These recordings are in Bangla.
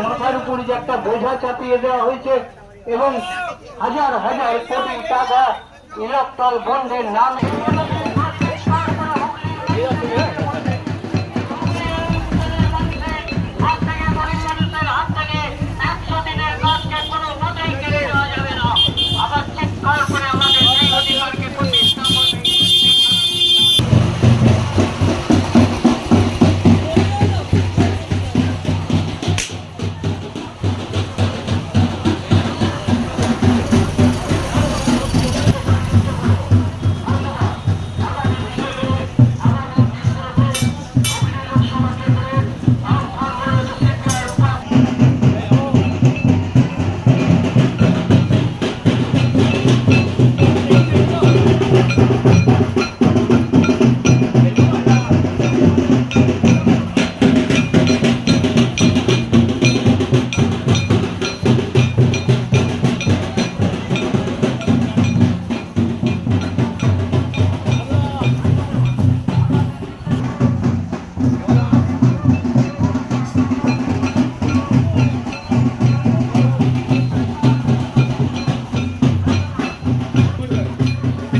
মাথার উপরে যে একটা বোঝা চাপিয়ে দেওয়া হয়েছে এবং হাজার হাজার কোটি টাকা ইলেকট্রল Yeah, নামে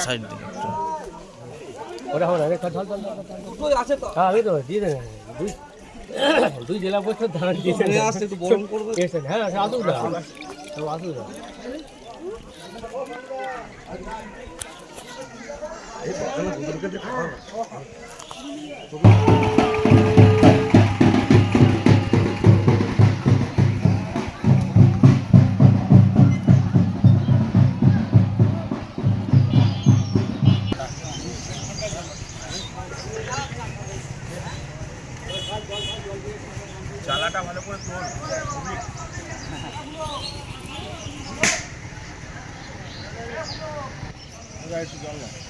সাইড রে আছে তো হ্যাঁ আমি তো দিয়ে দেন দুই দুই জেলা দিয়েছেন একটু বরং করবে হ্যাঁ হ্যাঁ আসুক না। আসুক। না জ্বালাটা ভালো করে তোল একটু জল না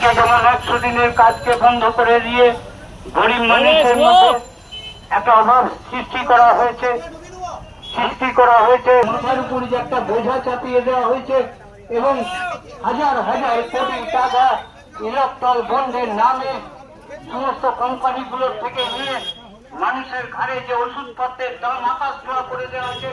একদিকে যেমন একশো দিনের কাজকে বন্ধ করে দিয়ে গরিব মানুষের মধ্যে একটা অভাব সৃষ্টি করা হয়েছে সৃষ্টি করা হয়েছে। মাথার উপরে যে একটা বোঝা চাপিয়ে দেওয়া হয়েছে এবং হাজার হাজার কোটি টাকা ইলেকট্রল বন্ডের নামে সমস্ত কোম্পানিগুলোর থেকে নিয়ে মানুষের ঘরে যে ওষুধপত্রের দাম আকাশ ছোঁয়া করে দেওয়া হয়েছে